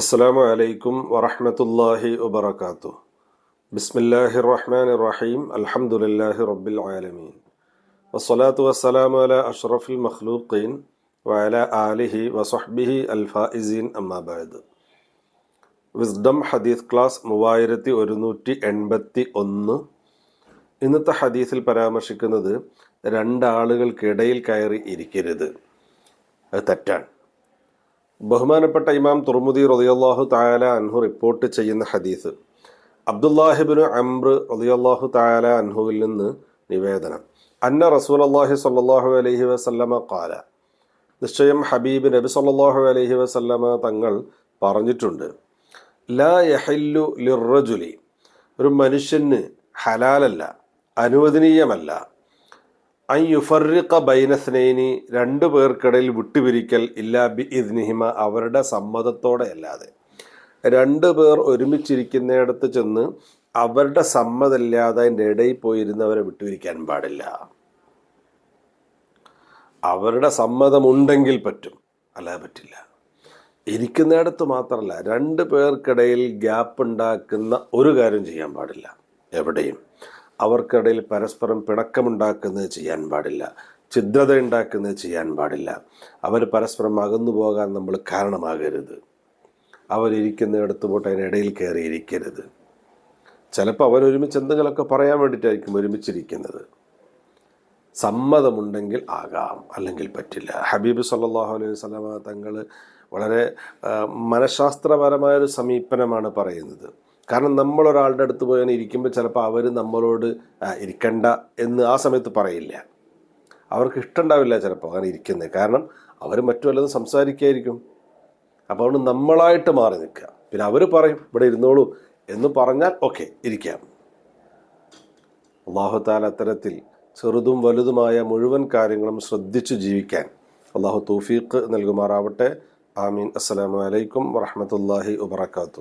അസ്സലാമു അലൈക്കും വറഹമത്തല്ലാഹി വബർക്കാത്തു ബിസ്മില്ലാഹി റഹ്മാൻ റഹീം അലഹമുല്ലാഹി റബ്ബിൽ ആലമീൻ വസ്സലാത്തു വസ്സലാമു അല അഷ്റഫുൽ മഖ്ലൂഖീൻ വഅല ആലിഹി വസഹ്ബിഹി അൽഫാഇസീൻ അമ്മാബാദ് വിസ്ഡം ഹദീസ് ക്ലാസ് മൂവായിരത്തി ഒരുന്നൂറ്റി എൺപത്തി ഒന്ന്. ഇന്നത്തെ ഹദീസിൽ പരാമർശിക്കുന്നത് രണ്ടാളുകൾക്കിടയിൽ കയറി ഇരിക്കരുത്. അത് തെറ്റാണ്. ബഹുമാനപ്പെട്ട ഇമാം തുർമുദി റളിയല്ലാഹു തായാല അൻഹു റിപ്പോർട്ട് ചെയ്യുന്ന ഹദീസ്. അബ്ദുല്ലാഹിബിന് അംർ റളിയല്ലാഹു തായാല അൻഹുവിൽ നിന്ന് നിവേദനം. അന്ന റസൂൽ അള്ളാഹി സ്വല്ലല്ലാഹു അലഹി വസല്ലമ കാല നിശ്ചയം ഹബീബ് നബി സല്ലാഹു അലഹി വസല്ലമ തങ്ങൾ പറഞ്ഞിട്ടുണ്ട്. ലാ യഹില്ലു ലിറജുലി ഒരു മനുഷ്യന് ഹലാലല്ല അനുവദനീയമല്ല. അൻ യുഫറിഖ ബൈനസ്നൈനി രണ്ടു പേർക്കിടയിൽ വിട്ടുപിരിക്കൽ ഇല്ലാ ബി ഇദ്നിഹിമ അവരുടെ സമ്മതത്തോടെ അല്ലാതെ. രണ്ടു പേർ ഒരുമിച്ചിരിക്കുന്നിടത്ത് ചെന്ന് അവരുടെ സമ്മതമില്ലാതെ അതിന്റെ ഇടയിൽ പോയിരുന്നവരെ വിട്ടുപിരിക്കാൻ പാടില്ല. അവരുടെ സമ്മതമുണ്ടെങ്കിൽ പറ്റും അല്ലാതെ പറ്റില്ല. ഇരിക്കുന്നിടത്ത് മാത്രമല്ല രണ്ട് പേർക്കിടയിൽ ഗ്യാപ്പ് ഉണ്ടാക്കുന്ന ഒരു കാര്യം ചെയ്യാൻ പാടില്ല എവിടെയും. അവർക്കിടയിൽ പരസ്പരം പിണക്കമുണ്ടാക്കുന്നത് ചെയ്യാൻ പാടില്ല. ഛിദ്രത ഉണ്ടാക്കുന്നത് ചെയ്യാൻ പാടില്ല. അവർ പരസ്പരം അകന്നു പോകാൻ നമ്മൾ കാരണമാകരുത്. അവരിരിക്കുന്നിടത്ത് പോട്ട് അതിനിടയിൽ കയറി ഇരിക്കരുത്. ചിലപ്പോൾ അവരൊരുമിച്ച് എന്തെങ്കിലുമൊക്കെ പറയാൻ വേണ്ടിയിട്ടായിരിക്കും ഒരുമിച്ചിരിക്കുന്നത്. സമ്മതമുണ്ടെങ്കിൽ ആകാം അല്ലെങ്കിൽ പറ്റില്ല. ഹബീബ് സല്ലാഹു അലൈഹി വസല്ലമ തങ്ങൾ വളരെ മനഃശാസ്ത്രപരമായൊരു സമീപനമാണ് പറയുന്നത്. കാരണം നമ്മൾ ഒരാളുടെ അടുത്ത് പോയാൽ ഇരിക്കുമ്പോൾ ചിലപ്പോൾ അവർ നമ്മളോട് ഇരിക്കണ്ട എന്ന് ആ സമയത്ത് പറയില്ല. അവർക്ക് ഇഷ്ടമുണ്ടാവില്ല ചിലപ്പോൾ അങ്ങനെ ഇരിക്കുന്നത് കാരണം അവർ മറ്റു വല്ലതും സംസാരിക്കായിരിക്കും. അപ്പോൾ അതുകൊണ്ട് നമ്മളായിട്ട് മാറി നിൽക്കുക. പിന്നെ അവർ പറയും ഇവിടെ ഇരുന്നോളൂ എന്ന് പറഞ്ഞാൽ ഓക്കെ ഇരിക്കാം. അള്ളാഹു താല അത്തരത്തിൽ ചെറുതും വലുതുമായ മുഴുവൻ കാര്യങ്ങളും ശ്രദ്ധിച്ചു ജീവിക്കാൻ അള്ളാഹു തൗഫീഖ് നൽകുമാറാവട്ടെ. ആമീൻ. അസ്സലാമു അലൈക്കും വറഹമത്തല്ലാഹി വബർക്കാത്തു